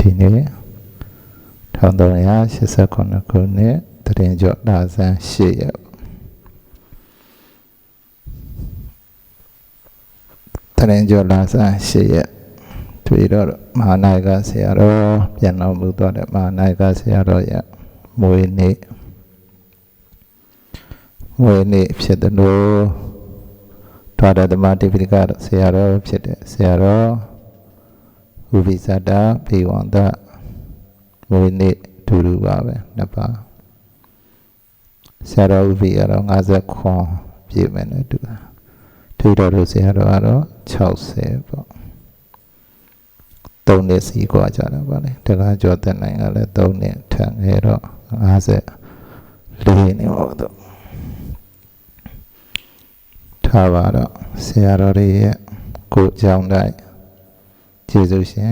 ဒီနေ့1389ခုနှစ်တရင်ကျော်လာဇန်8ရက်တရင်ကျော်လာဇန်8ရက်တွေ့တော့မဟာနာယကဆရာတော်ပြန်တော်မူသွားတဲ့မဟာနာယကဆရာတော်ရဲ့မွေးနေ့မွေးနေ့ဖြစ်တဲ့လို့ထွားတဲ့ဓမ္မတိပိကဆရာတော်ဖြစ်တဲ့ဆရာတော် ဥပိသတ္တဘေဝန္တမွေးနေ့ဒူတူပါပဲနှစ်ပါးဆရာတော်ဥပိကတော့50ခွန်ပြည့်မယ်နဲ့တူတာထိတော်တို့ဆရာတော်ကတော့60ပေါ့3နှစ်စီกว่าကြတာပါလေတကားကျော်တဲ့နိုင်ငံလည်း3နှစ်ထပ်ငယ်တော့50လေးနေပါတော့ထားပါတော့ဆရာတော်ရဲ့ကိုကြောင်းတိုင်း ကျေးဇူးရှင်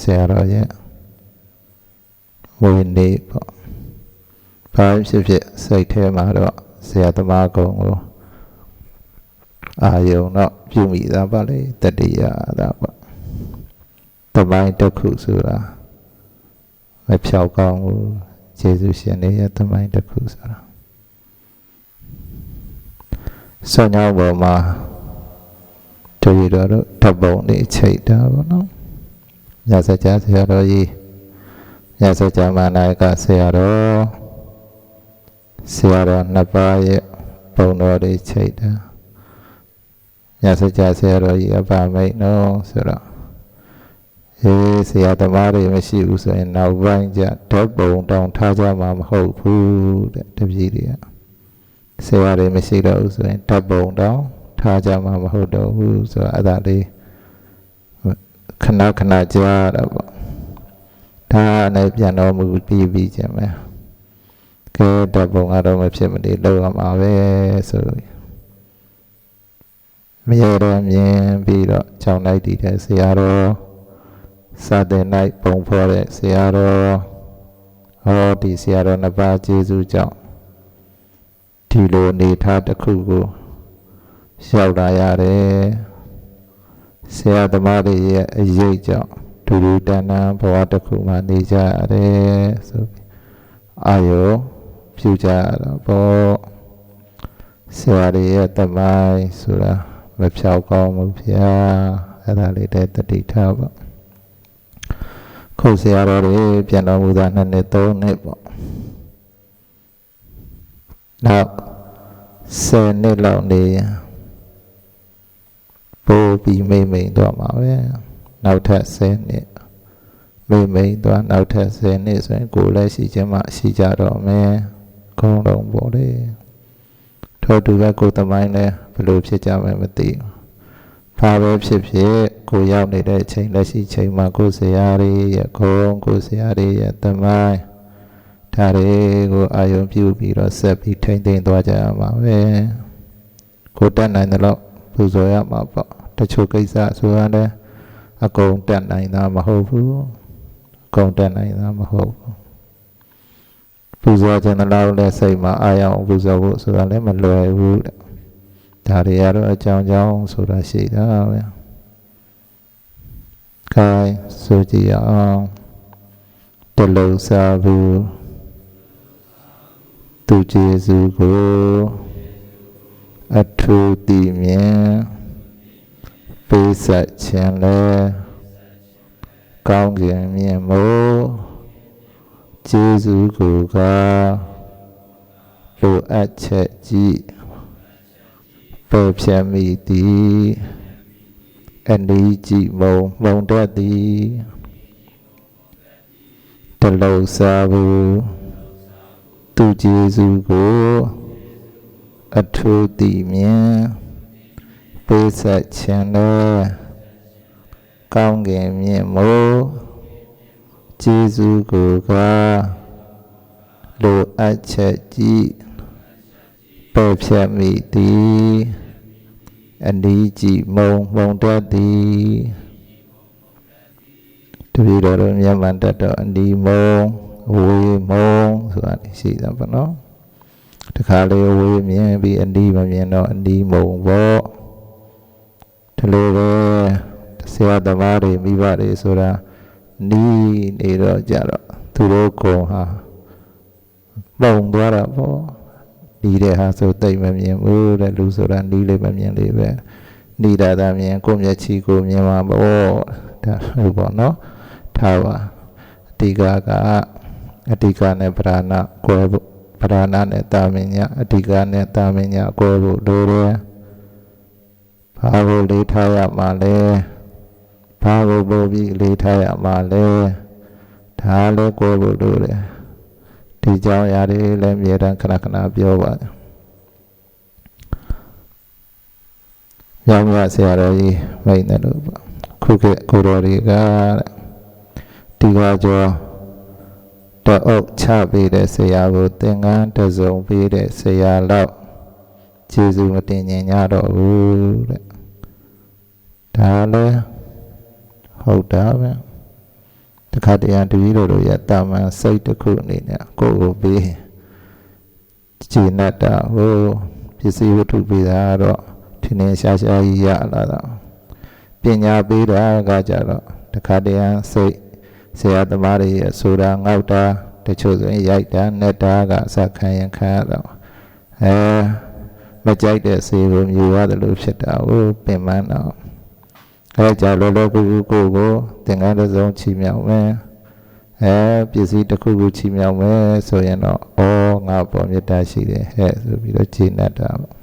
ဆရာတော်ရဲ့ဝိနည်းပေါ့ဘာဖြစ်ဖြစ်စိတ်ထဲမှာတော့ဆရာသမားကုံကိုအာယုံတော့ပြုမိသားပါလေတတိယသာပေါ့တပိုင်းတစ်ခုဆိုတာမဖြောက်ကောင်းဘူးကျေးဇူးရှင်တွေရဲ့တပိုင်းတစ်ခုဆိုတာဆောင်းရောက်ပေါ်မှာတို့ရတော့ဓပုံနေချိတ်တာပေါ့နော် ညစကြဆရာတော်ကြီးညစကြမနာယကဆရာတော်ဆရာတော်နှစ်ပါးရဲ့ပုံတော်တွေချိတ်တာညစကြဆရာတော်ကြီးအပါမိတ်နော်ဆိုတော့အေးဆရာသမားတွေမရှိဘူးဆိုရင်နောက်ပိုင်းကျဓာတ်ပုံတောင်ထားကြမှာမဟုတ်ဘူးတဲ့တပည့်တွေကဆရာတွေမရှိတော့ဘူးဆိုရင်ဓာတ်ပုံတောင်ထားကြမှာမဟုတ်တော့ဘူးဆိုတော့အဲ့ဒါလေး ခဏခဏကြားတာပေါ့ဒါနဲ့ပြန်တော်မူပြီးပြီးခြင်းပဲကဲဓာတ်ပုံကတော့မဖြစ်မနေလောက်ရမှာပဲဆိုမရတော့မြင်ပြီးတော့ခြောင်လိုက်တည်တဲ့ဆရာတော်စာတင်လိုက်ပုံဖော်တဲ့ဆရာတော်ဟောဒီဆရာတော်နှစ်ပါးကျေးဇူးကြောင့်ဒီလိုနေထားတစ်ခုကိုရောက်လာရတယ် ဆရာသမားတွေရဲ့အရေးကြောင့်ဒူဒူတန်တန်ဘဝတစ်ခုမှာနေကြရတယ်ဆိုပြီးအာယောဖြူကြရတော့ပေါ့ဆရာတွေရဲ့တမိုင်းဆိုတာမဖြောက်ကောင်းဘူးဗျာအဲ့ဒါလေးတည်းတတိထားပေါ့ခုတ်ဆရာတော်တွေပြန်တော်မူတာနှစ်နှစ်သုံးနှစ်ပေါ့နောက်ဆယ်နှစ်လောက်နေရင် ပိုးပြီးမိမ့်မိန်သွားမှာပဲနောက်ထပ်10နှစ်မိမ့်မိန်သွားနောက်ထပ်10နှစ်ဆိုရင်ကိုယ်လည်းရှိခြင်းမှရှိကြတော့မယ်ခေါင်းတော်ပေါ်လေထို့တူပဲကိုယ်သမိုင်းလည်းဘယ်လိုဖြစ်ကြမယ်မသိဘူးဘာပဲဖြစ်ဖြစ်ကိုရောက်နေတဲ့အချိန်လက်ရှိချိန်မှာကိုယ်ဆရာတွေရဲ့ခေါင်းကိုယ်ဆရာတွေရဲ့သမိုင်းဒါတွေကိုအာယုံပြုပြီးတော့ဆက်ပြီးထိမ့်သိမ်းသွားကြရမှာပဲကိုတတ်နိုင်တဲ့လောက် ပူဇော်ရမှာပေါ့တချို့ကိစ္စဆိုရင်လည်းအကုန်တက်နိုင်တာမဟုတ်ဘူးအကုန်တက်နိုင်တာမဟုတ်ဘူးပူဇော်ခြင်းလည်းလည်းစိတ်မှာအာရအောင်ပူဇော်ဖို့ဆိုတာလည်းမလွယ်ဘူးတဲ့ဒါတွေကတော့အကြောင်းကြောင်းဆိုတာရှိတာပဲခိုင်းဆိုကြည့်အောင်တလုံးစားဘူးသူကျေစုကို အထူးတည်မြင်ပေးဆက်ခြင်းလဲကောင်းကင်မြင်မို့ကျေးဇူးကိုကလိုအပ်ချက်ကြီးပယ်ဖြတ်မိသည်အနီးကြည့်မုံမုံတတ်သည်တလုံးစားဘူးသူကျေးဇူးကို အထူးတည်မြင်ပေးဆက်ခြင်းလည်းကောင်းကင်မြင့်မို့ကျေးဇူးကိုကလိုအပ်ချက်ကြီးပယ်ဖြတ်မိသည်အနီးကြည့်မုံမုံတတ်သည်တပည့်တော်တို့မြတ်မှန်တတ်တော့အနီးမုံဝေးမုံဆိုတာရှိတာပေါ့နော် တခါလေဝေးမြင်ပြီးအနီးမမြင်တော့အနီးမုံပေါ့ဒီလိုပဲဆရာသမားတွေမိဘတွေဆိုတာနီးနေတော့ကြတော့သူတို့ကုံဟာပုံသွားတာပေါ့နီးတဲ့ဟာဆိုတိတ်မမြင်ဘူးတဲ့လူဆိုတာနီးလေးမမြင်လေးပဲနီးတာသာမြင်ကိုမျက်ချီကိုမြင်မှာပေါ့ဒါဟုတ်ပေါ့နော်ထားပါအတိကကအတိကနဲ့ပဓာနာကွဲဖို့ ပဓာနာနဲ့တာမညအတိကနဲ့တာမညကွဲဖို့လိုတယ်ဘာကိုလေးထားရမှာလဲဘာကိုပို့ပြီးလေးထားရမှာလဲဒါလည်းကိုယ်ဖို့လိုတယ်ဒီကြောင့်ရာတွေလည်းအမြဲတမ်းခဏခဏပြောပါတယ်ရောင်ရဆရာတော်ကြီးမိတ်တယ်လို့ပေါ့ခုကကိုတော်တွေကဒီကကြော တအုပ်ချပေးတဲ့ဆရာကိုသင်္ကန်းတစုံပေးတဲ့ဆရာလောက်ကျေးဇူးမတင်ញင်ကြတော့ဘူးတဲ့ဒါလည်းဟုတ်တာပဲတခါတရံတပည့်တော်တို့ရဲ့တာမန်စိတ်တစ်ခုအနေနဲ့ကိုယ့်ကိုပေးခြေနဲ့တာဟိုပစ္စည်းဝတ္ထုပေးတာတော့ထင်းထင်းရှားရှားကြီးရလာတာပညာပေးတာကကြတော့တခါတရံစိတ် ဆရာသမားတွေရဲ့ဆိုတာငေါက်တာတချို့ဆိုရင်ရိုက်တာနဲ့တာကအစခံရင်ခံရတော့အဲမကြိုက်တဲ့စေကိုမြူရတယ်လို့ဖြစ်တာကိုပင်ပန်းတော့အဲကြောင့်လောလောကူကူကိုကိုသင်္ကန်းတစ်စုံချီမြောက်မယ်အဲပစ္စည်းတစ်ခုခုချီမြောက်မယ်ဆိုရင်တော့ဩငါပေါ်မေတ္တာရှိတယ်ဟဲ့ဆိုပြီးတော့ခြေနဲ့တာပေါ့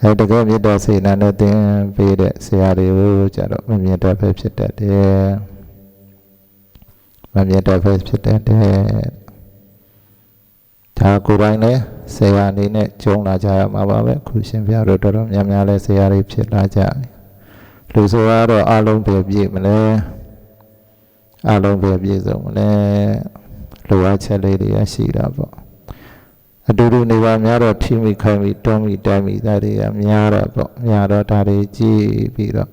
အဲတကယ်မေတ္တာစေနာနဲ့သင်ပေးတဲ့ဆရာတွေကိုကြတော့မမြတ်တဲ့ပဲဖြစ်တတ်တယ် မမြတ်တဲ့ပဲဖြစ်တတ်တယ်ဒါကိုယ်တိုင်လည်းဆရာအနေနဲ့ကြုံလာကြရမှာပါပဲခုရှင်ပြတို့တော်တော်များများလဲဆရာတွေဖြစ်လာကြတယ်လူဆိုတော့အလုံးပဲပြည့်မလဲအလုံးပဲပြည့်စုံမလဲလိုအပ်ချက်လေးတွေရရှိတာပေါ့အတူတူနေပါများတော့ထိမိခိုင်းမိတွန်းမိတိုင်းမိသားတွေကများတော့ပေါ့များတော့ဒါတွေကြည့်ပြီးတော့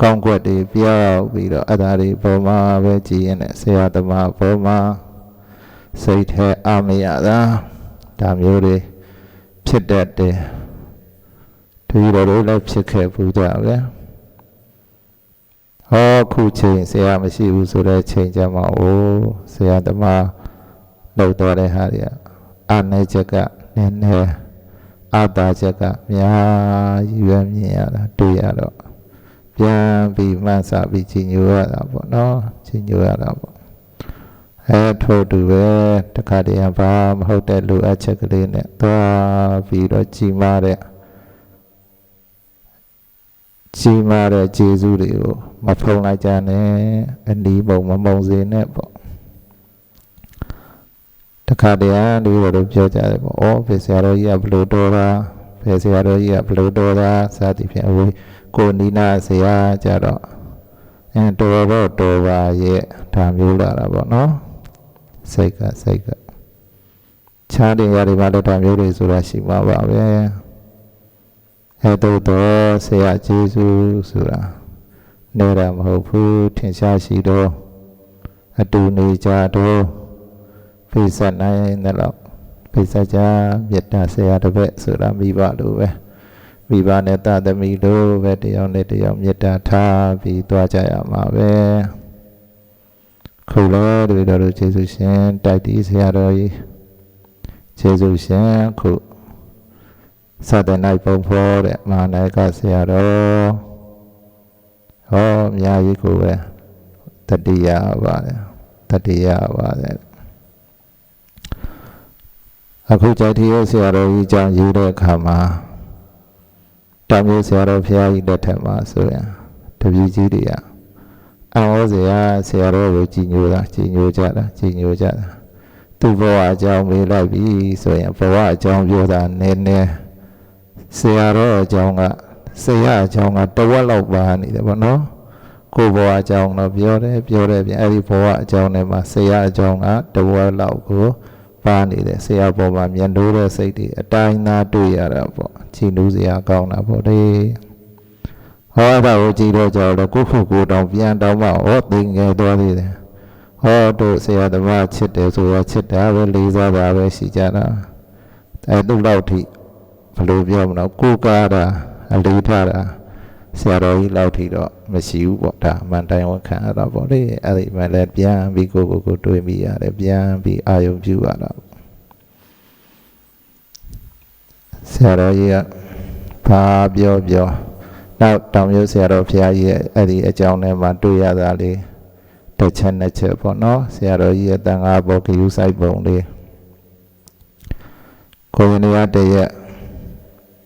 ကောင်းကွက်တွေပြောက်ပြီးတော့အသာတွေပေါ်မှာပဲကြည်ရင်လည်းဆရာသမားပေါ်မှာစိတ်ထဲအမရတာဒါမျိုးတွေဖြစ်တတ်တယ်ဒီလိုတွေလည်းဖြစ်ခဲ့ဘူးကြပဲဟောခုချိန်ဆရာမရှိဘူးဆိုတဲ့ချိန်ကြမှာအိုးဆရာသမားလောက်တော်တဲ့ဟာတွေအာနေချက်ကနည်းနည်းအာတာချက်ကများကြီးပဲမြင်ရတာတွေ့ရတော့ ပြန်ပြီးမှန်းစားပြီးကြီးညိုရတာပေါ့နော်ကြီးညိုရတာပေါ့အဲထို့တူပဲတခါတည်းဘာမဟုတ်တဲ့လူအချက်ကလေးနဲ့သွားပြီးတော့ကြီးမားတဲ့ကြီးမားတဲ့ကျေးဇူးတွေကိုမဖုံလိုက်ကြနဲ့အနီးပုံမမုံစေနဲ့ပေါ့တခါတည်းဒီလိုတို့ပြောကြတယ်ပေါ့ဩဖေဆရာတော်ကြီးကဘလို့တော်တာဖေဆရာတော်ကြီးကဘလို့တော်တာစသည်ဖြင့်အဝေး ကိုနီနာဆရာကြတော့အဲတော်တော့တော်ပါရဲ့ဒါမျိုးလာတာပေါ့နော်စိတ်ကစိတ်ကခြားတဲ့ຢာတွေမှာတော့ဒါမျိုးတွေဆိုတာရှိမှာပါပဲအဲတို့တော့ဆရာကျေးဇူးဆိုတာနေတာမဟုတ်ဘူးထင်ရှားရှိတော့အတူနေကြတော့ဖိစက်နိုင်တယ်လို့ဖိစက်ကြမေတ္တာဆရာတစ်ပည့်ဆိုတာမိဘလိုပဲ မိဘနဲ့တသမီလိုပဲတယောက်နဲ့တယောက်မေတ္တာထားပြီးသွားကြရမှာပဲခုလောတပည့်တော်တို့ယေရှုရှင်တိုက်တီးဆရာတော်ကြီးယေရှုရှင်ခုစတဲ့နိုင်ပုံဖော်တဲ့မဟာနာယကဆရာတော်ဟောအများကြီးကိုပဲတတိယပါတယ်တတိယပါတယ်အခုကြိုက်ထီရဲ့ဆရာတော်ကြီးကြောင့်ရေးတဲ့အခါမှာ တောင်မျိုးဆရာတော်ဖရာကြီးလက်ထက်မှာဆိုရင်တပည့်ကြီးတွေကအံ့ဩစရာဆရာတော်ကိုကြည်ညိုတာကြည်ညိုကြတာကြည်ညိုကြတာသူ့ဘဝအကြောင်းမေးလိုက်ပြီဆိုရင်ဘဝအကြောင်းပြောတာနည်းနည်းဆရာတော်အကြောင်းကဆရာအကြောင်းကတဝက်လောက်ပါနေတယ်ဗောနော်ကိုဘဝအကြောင်းတော့ပြောတယ်ပြောတယ်ပြန်အဲ့ဒီဘဝအကြောင်းထဲမှာဆရာအကြောင်းကတဝက်လောက်ကို ပါနေတယ်ဆရာပေါ်မှာမျက်နှိုးတဲ့စိတ်တွေအတိုင်းသားတွေ့ရတာပေါ့ချီနူးစရာကောင်းတာပေါ့လေဟောအဲ့ဒါကိုကြည့်တော့ကြောက်တော့ကိုခုကိုတောင်ပြန်တောင်းမှဟောသိငယ်သွားသေးတယ်ဟောတို့ဆရာသမားချစ်တယ်ဆိုတော့ချစ်တာပဲလေးစားတာပဲရှိကြတာအဲသူ့လောက်ထိဘယ်လိုပြောမလဲကိုကားတာအလေးထားတာ ဆရာတော်ကြီးလောက်ထိတော့မရှိဘူးပေါ့ဒါအမှန်တိုင်းဝန်ခံရတာပေါ့လေအဲ့ဒီမှလည်းပြန်ပြီးကိုကိုကိုတွေးမိရတယ်ပြန်ပြီးအာယုံပြုရတာဆရာတော်ကြီးကဘာပြောပြောနောက်တောင်မြို့ဆရာတော်ဘုရားကြီးရဲ့အဲ့ဒီအကြောင်းထဲမှာတွေ့ရတာလေးတစ်ချက်နှစ်ချက်ပေါ့နော်ဆရာတော်ကြီးရဲ့တန်ခါဘောဂယုဆိုင်ပုံလေးကိုယ်နေရတည်းရဲ့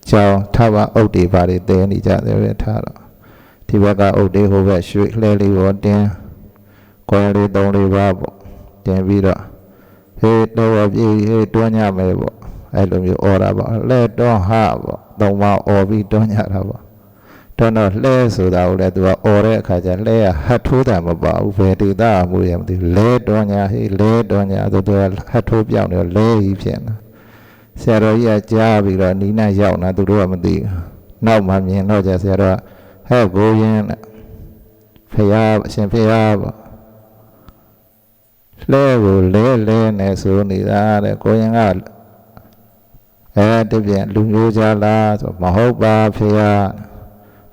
ကြောင်းထဘအုတ်တွေဘာတွေတဲနေကြတယ်ပဲထားတော့ဒီဘက်ကအုတ်တွေဟိုဘက်ရွှေလှဲလေးပေါ်တင်းကိုယ်လေးသုံးလေးပါပေါ့တင်ပြီးတော့ဟေးတော့ပြေးဟေးတွန်းညမယ်ပေါ့အဲ့လိုမျိုးអော်တာပေါ့လဲတွန်းဟာပေါ့သုံးပါអော်ပြီးတွန်းညတာပေါ့တွန်းတော့လှဲဆိုတာကိုလည်းသူကអော်တဲ့အခါကျလှဲကဟတ်ထိုးတာမပါဘူးဘယ်ဒေတာမှုရမသိဘူးလဲတွန်းညဟေးလဲတွန်းညဆိုသူကဟတ်ထိုးပြောင်းနေလဲကြီးဖြစ်နေ ဆရာတော်ကြီးကကြားပြီးတော့နီးနားရောက်လာသူတို့ကမသိဘူးနောက်မှမြင်တော့ကြဆရာတော်ကဟဲ့ကိုရင်ဖရာအရှင်ဖရာပေါ့လဲကိုလဲလဲနေဆိုနေတာတဲ့ကိုရင်ကအဲတပြည့်လူမျိုးကြလားဆိုမဟုတ်ပါဖေရ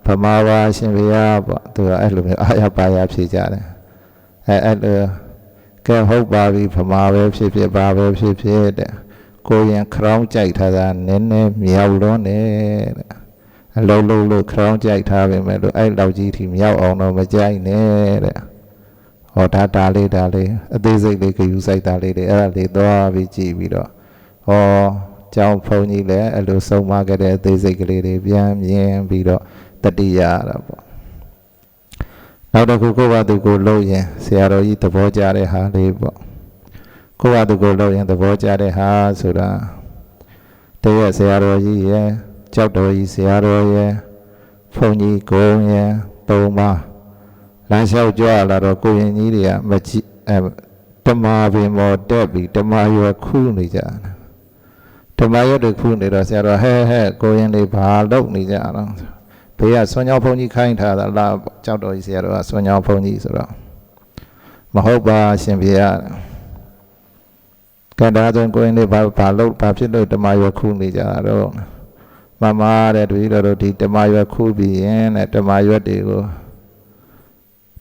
ဗမာပါရှင်ဖေရပေါ့သူကအဲ့လိုမျိုးအာရပါရဖြေကြတယ်အဲအဲ့လိုကဲဟုတ်ပါပြီဗမာပဲဖြစ်ဖြစ်ပါပဲဖြစ်ဖြစ်တဲ့ ကိုရင်ခရောင်းကြိုက်ထားတာနည်းနည်းမြောက်လွန်းတယ်တဲ့အလုံးလုံးလို့ခရောင်းကြိုက်ထားပေမဲ့လို့အဲ့လောက်ကြီးထိမြောက်အောင်တော့မကြိုက်နဲ့တဲ့ဟောဒါတာလေးဒါလေးအသေးစိတ်လေးကယူဆိုင်တာလေးတွေအဲ့ဒါလေးသွားပြီးကြည့်ပြီးတော့ဟောကျောင်းဘုန်းကြီးလည်းအဲ့လိုဆုံးမခဲ့တဲ့အသေးစိတ်ကလေးတွေပြန်မြင်ပြီးတော့တတိယရတာပေါ့နောက်တစ်ခုကိုယ့်ဘာသူကိုလှုပ်ရင်ဆရာတော်ကြီးသဘောကျတဲ့ဟာလေးပေါ့ ကိုယ့်ဘာသူကိုလှုပ်ရင်သဘောကျတဲ့ဟာဆိုတာတည့်ရဲ့ဆရာတော်ကြီးရဲ့ကြောက်တော်ကြီးဆရာတော်ရဲ့ဘုန်းကြီးကိုယ်ရဲ့သုံးပါးလမ်းလျှောက်ကြွလာတော့ကိုရင်ကြီးတွေကမကြည့်အဲဓမ္မပင်မောတက်ပြီးဓမ္မရွယ်ခူးနေကြတယ်ဓမ္မရွက်တွေခူးနေတော့ဆရာတော်ဟဲဟဲကိုရင်လေးဘာလုပ်နေကြတော့ဘေးကဆွမ်းကြောင်းဘုန်းကြီးခိုင်းထားတာလားကြောက်တော်ကြီးဆရာတော်ကဆွမ်းကြောင်းဘုန်းကြီးဆိုတော့မဟုတ်ပါရှင်ဖေရ ကဒါဆိုကိုရင်လေးဘာဘာလုပ်ဘာဖြစ်လို့ဓမ္မရွယ်ခူးနေကြတော့မမတဲ့တပည့်တော်တို့ဒီဓမ္မရွက်ခူးပြီးရင်တဲ့ဓမ္မရွက်တွေကို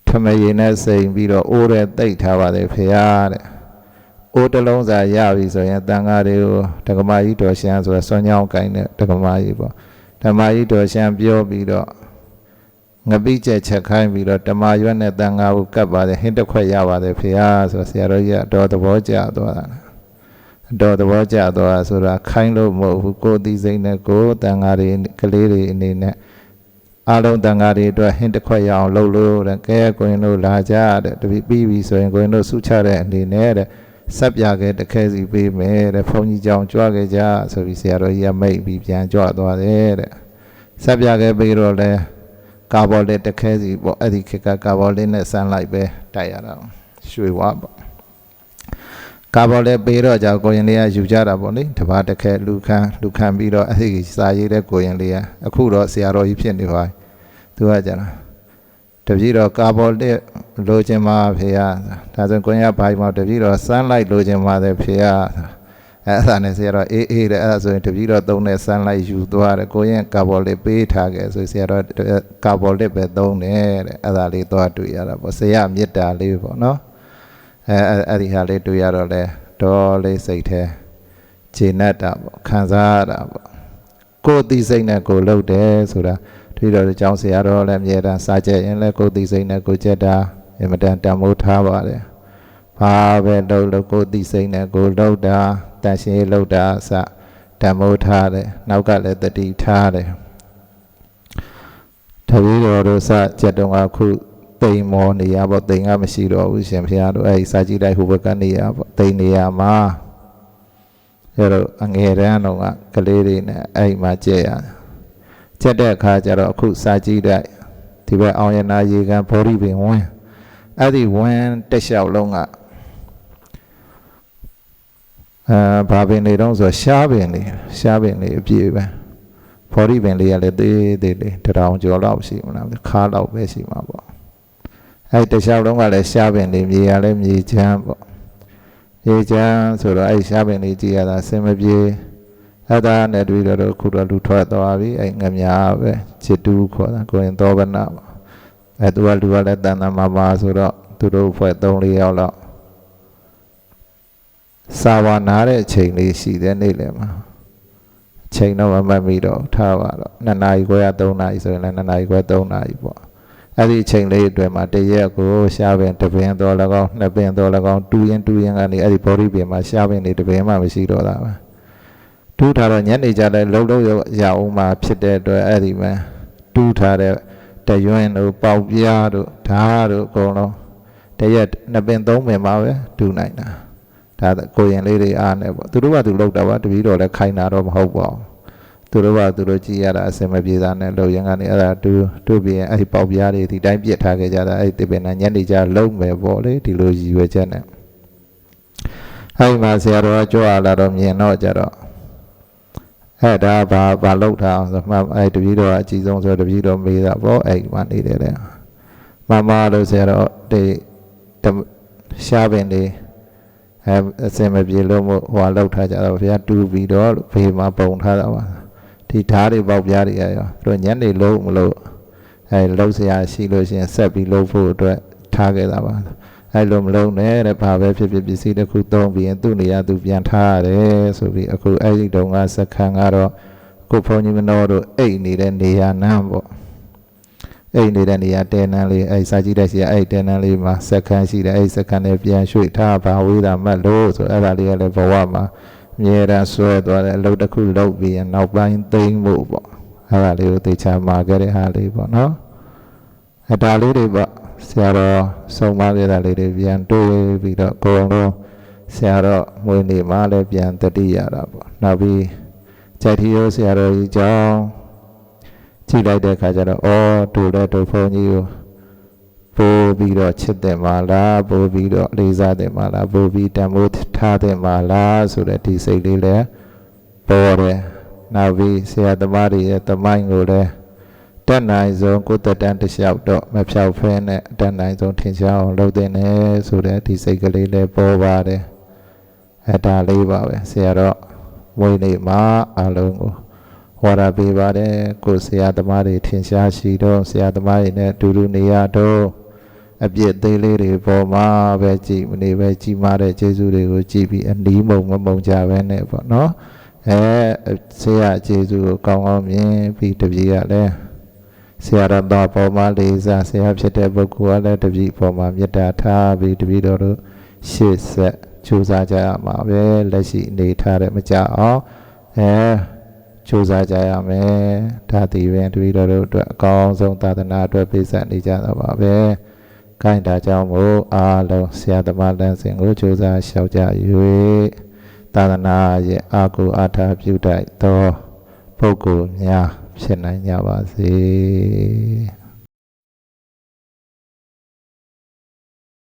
ထမရင်နဲ့စိန်ပြီးတော့အိုးတဲ့တိတ်ထားပါတယ်ဖေရတဲ့အိုးတလုံးစာရပြီဆိုရင်တန်ဃာတွေကိုဓကမာကြီးတော်ရှမ်းဆိုတော့စွန်ညောင်းကိုင်းတဲ့ဓကမာကြီးပေါ့ဓမ္မကြီးတော်ရှမ်းပြောပြီးတော့ငပိကျက်ချက်ခိုင်းပြီးတော့ဓမ္မရွက်နဲ့တန်ဃာကိုကပ်ပါတယ်ဟင်းတစ်ခွက်ရပါတယ်ဖေရဆိုဆရာတော်ကြီးကတော့သဘောကျသွားတာ တော့သဘောကျသွားဆိုတာခိုင်းလို့မဟုတ်ဘူးကိုယ်သိစိတ်နဲ့ကိုယ်တန်ဃာတွေကလေးတွေအနေနဲ့အားလုံးတန်ဃာတွေအတွက်ဟင်းတစ်ခွက်ရအောင်လုပ်လို့တဲ့ကဲကိုရင်တို့လာကြတဲ့တပီပြီးပြီဆိုရင်ကိုရင်တို့ဆုချတဲ့အနေနဲ့တဲ့ဆက်ပြခဲ့တခဲစီပေးမယ်တဲ့ဘုန်းကြီးကြောင်ကြွခဲ့ကြဆိုပြီးဆရာတော်ကြီးကမိတ်ပြီးပြန်ကြွသွားတယ်တဲ့ဆက်ပြခဲ့ပြီးတော့လဲကာဘောလေးတခဲစီပေါ့အဲ့ဒီခေတ်ကကာဘောလေးနဲ့ဆန်းလိုက်ပဲတိုက်ရတာရွှေဝါပေါ့ ကာဘောလေးပေးတော့ကြောင်ကိုရင်လေးကယူကြတာပေါ့လေတပါးတခဲလူခံလူခံပြီးတော့အဲ့ဒီစာရေးတဲ့ကိုရင်လေးကအခုတော့ဆရာတော်ကြီးဖြစ်နေပါသူကကြတာတပည့်တော်ကာဘောလက်လိုချင်ပါဖေရဒါဆိုကိုရဘိုင်မှာတပည့်တော်စမ်းလိုက်လိုချင်ပါတယ်ဖေရအဲ့ဒါနဲ့ဆရာတော်အေးအေးတဲ့အဲ့ဒါဆိုရင်တပည့်တော်သုံးတဲ့စမ်းလိုက်ယူသွားတယ်ကိုရင်ကာဘောလက်ပေးထားခဲ့ဆိုဆရာတော်ကာဘောလက်ပဲသုံးတယ်တဲ့အဲ့ဒါလေးသွားတွေ့ရတာပေါ့ဆရာမေတ္တာလေးပေါ့နော် အဲအဲ့ဒီဟာလေးတွေ့ရတော့လဲဒေါ်လေးစိတ်แท้ခြေနဲ့တာပေါ့ခံစားရတာပေါ့ကိုယ်သိစိတ်နဲ့ကိုယ်လှုပ်တယ်ဆိုတာပြီးတော့ကျောင်းဆရာတော်လည်းအမြဲတမ်းစာကြက်ရင်လည်းကိုယ်သိစိတ်နဲ့ကိုယ်ကြက်တာအင်မတန်တန်မိုးထားပါတယ်။ဘာပဲလုပ်လို့ကိုယ်သိစိတ်နဲ့ကိုယ်လုပ်တာတန်ရှင်းလုပ်တာအစတန်မိုးထားတယ်။နောက်ကလည်းတတိထားတယ်။တပည့်တော်တို့စကြက်တော်ကခု တိမ်မောနေရပေါ့တိမ်ကမရှိတော့ဘူးရှင်ဖျားတို့အဲဒီစာကြည့်လိုက်ဟိုဘက်ကနေရပေါ့တိမ်နေရမှာအဲတော့အငယ်တန်းတော့ကကလေးတွေနဲ့အဲ့မှာကြက်ရတယ်ချက်တဲ့အခါကျတော့အခုစာကြည့်တဲ့ဒီဘက်အောင်ရနာရေကန်ဘောဓိပင်ဝင်းအဲ့ဒီဝင်းတက်လျှောက်လုံးကအာဘာပင်တွေတော့ဆိုရှားပင်တွေရှားပင်တွေအပြည့်ပဲဘောဓိပင်လေးကလည်းသေးသေးလေးတရောင်ကျော်လောက်ရှိမလားခါလောက်ပဲရှိမှာပေါ့ အဲ့တခြားလုံးကလည်းရှားပင်တွေမြေရလည်းမြေချမ်းပေါ့မြေချမ်းဆိုတော့အဲ့ရှားပင်လေးကြည့်ရတာအစင်မပြေအဲ့ဒါနဲ့တပည့်တော်တို့ခုတော့လူထွက်သွားပြီအဲ့ငမြာပဲจิตတူခေါ်တာကိုရင်သောဗနာပေါ့အဲ့သူကလူကလည်းတန်တန်မာမာဆိုတော့သူတို့ဖွဲ့၃၄ယောက်လောက်စာဝနာတဲ့အချိန်လေးရှိတဲ့နေ့လယ်မှာချိန်တော့မမှတ်မိတော့ထားပါတော့2နာရီခွဲရ3နာရီဆိုရင်လည်း2နာရီခွဲ3နာရီပေါ့ အဲ့ဒီအချိန်လေးအတွင်းမှာတရက်ကိုရှားပင်တပင်တော်၎င်းနှစ်ပင်တော်၎င်းတူရင်တူရင်ကနေအဲ့ဒီ body ပင်မှာရှားပင်နေတပင်မှမရှိတော့တာပဲတူးထားတော့ညနေကြလဲလှုပ်လှုပ်ရအောင်မှာဖြစ်တဲ့အတွက်အဲ့ဒီမှာတူးထားတဲ့တရွင်းတို့ပေါက်ပြားတို့ဓာတ်တို့အကုန်လုံးတရက်နှစ်ပင်သုံးပင်မှာပဲတူးနိုင်တာဒါကိုရင်လေးတွေအားနေပေါ့သူတို့ကသူလောက်တာပါတပီတော့လည်းခိုင်းတာတော့မဟုတ်ပါဘူး သူတို့ကသူတို့ကြည်ရတာအစင်မပြေတာနဲ့လောက်ရင်ကနေအဲ့ဒါတူတူပြီးရင်အဲ့ဒီပေါက်ပြားတွေဒီတိုင်းပြစ်ထားခဲ့ကြတာအဲ့ဒီတပင်နဲ့ညနေကျလုံးမယ်ပေါ့လေဒီလိုရည်ရွယ်ချက်နဲ့အဲ့ဒီမှာဆရာတော်ကကြွလာတော့မြင်တော့ကြတော့အဲ့ဒါဘာဘာလောက်ထားအောင်ဆိုမှအဲ့တပီတော့အကြီးဆုံးဆိုတပီတော့မေးတာပေါ့အဲ့ဒီမှာနေတယ်လေမမလို့ဆရာတော်ဒီရှားပင်လေးအဲအစင်မပြေလို့မို့ဟိုလောက်ထားကြတော့ဘုရားတူးပြီးတော့ဘေးမှာပုံထားတာပါ ဒီဓာတ်တွေပေါက်ပြားတွေရရောသူညနေလုံးမလို့အဲလှုပ်ရှားရှိလို့ရှိရင်ဆက်ပြီးလှုပ်ဖို့အတွက်ထားခဲ့တာပါအဲလိုမလုံးနဲ့တဲ့ဘာပဲဖြစ်ဖြစ်ပစ္စည်းတစ်ခုသုံးပြီးရင်သူ့နေရာသူပြန်ထားရတယ်ဆိုပြီးအခုအဲ့ဒီတုန်းကစက္ကန့်ကတော့ကိုဖုန်းကြီးမနောတို့အိတ်နေတဲ့နေရာနမ်းပေါ့အိတ်နေတဲ့နေရာတဲနန်းလေးအဲ့စာကြည့်တဲ့ရှိရအဲ့တဲနန်းလေးမှာစက္ကန့်ရှိတယ်အဲ့စက္ကန့်နဲ့ပြန်ရွှေ့ထားပါဝေးတာမှတ်လို့ဆိုအဲ့ဒါလေးကလည်းဘဝမှာအ မြဲတမ်းဆွဲသွားတယ်အလုပ်တစ်ခုလုပ်ပြီးရင်နောက်ပိုင်းသိမ့်ဖို့ပေါ့အဲ့ဒါလေးကိုသေချာမှာခဲ့တဲ့ဟာလေးပေါ့နော်အဲ့ဒါလေးတွေပေါ့ဆရာတော်ဆုံးမခဲ့တာလေးတွေပြန်တွေးပြီးတော့အကုန်လုံးဆရာတော်မွေးနေ့မှာလည်းပြန်တတိရတာပေါ့နောက်ပြီးကြိုက်ထီရိုးဆရာတော်ကြီးကြောင့်ကြည့်လိုက်တဲ့အခါကျတော့အော်တူတဲ့တူဖုန်းကြီးကို ပို့ပြီးတော့ချစ်တယ်မလားပို့ပြီးတော့လေးစားတယ်မလားပို့ပြီးတံမိုးထားတယ်မလားဆိုတဲ့ဒီစိတ်လေးလည်းပေါ်တယ်နောက်ပြီးဆရာသမားတွေရဲ့တမိုင်းကိုလည်းတက်နိုင်ဆုံးကိုယ်တက်တန်းတစ်လျှောက်တော့မဖြောက်ဖဲနဲ့တက်နိုင်ဆုံးထင်ရှားအောင်လုပ်တဲ့ねဆိုတဲ့ဒီစိတ်ကလေးလည်းပေါ်ပါတယ်အဲဒါလေးပါပဲဆရာတော့ဝိနေမှာအလုံးကိုဟောတာပေးပါတယ်ကိုဆရာသမားတွေထင်ရှားရှိတော့ဆရာသမားတွေနဲ့အတူတူနေရတော့ အပြစ်သေးလေးတွေပေါ်မှာပဲကြည်မနေပဲကြီးမားတဲ့ကျေးဇူးတွေကိုကြည်ပြီးအနီးမုံမမုံကြပဲနဲ့ပေါ့နော်အဲဆရာကျေးဇူးကိုကောင်းကောင်းမြင်ပြီးတပည့်ကလည်းဆရာတော်ပေါ်မှာလေးစားဆရာဖြစ်တဲ့ပုဂ္ဂိုလ်ကလည်းတပည့်ပေါ်မှာမေတ္တာထားပြီးတပည့်တော်တို့ရှေ့ဆက်ကြိုးစားကြရမှာပဲလက်ရှိအနေထားတဲ့မကြအောင်အဲကြိုးစားကြရမယ်ဒါတည်ပင်တပည့်တော်တို့အတွက်အကောင်းဆုံးသာသနာအတွက်ပြည့်စုံနေကြတော့ပါပဲ ကိုင်းတာကြောင့်မို့အားလုံးဆရာသမားလမ်းစဉ်ကိုကြိုးစားလျှောက်ကြ၍သာသနာရဲ့အာကုအာထာပြုတိုက်သောပုဂ္ဂိုလ်များဖြစ်နိုင်ကြပါစေ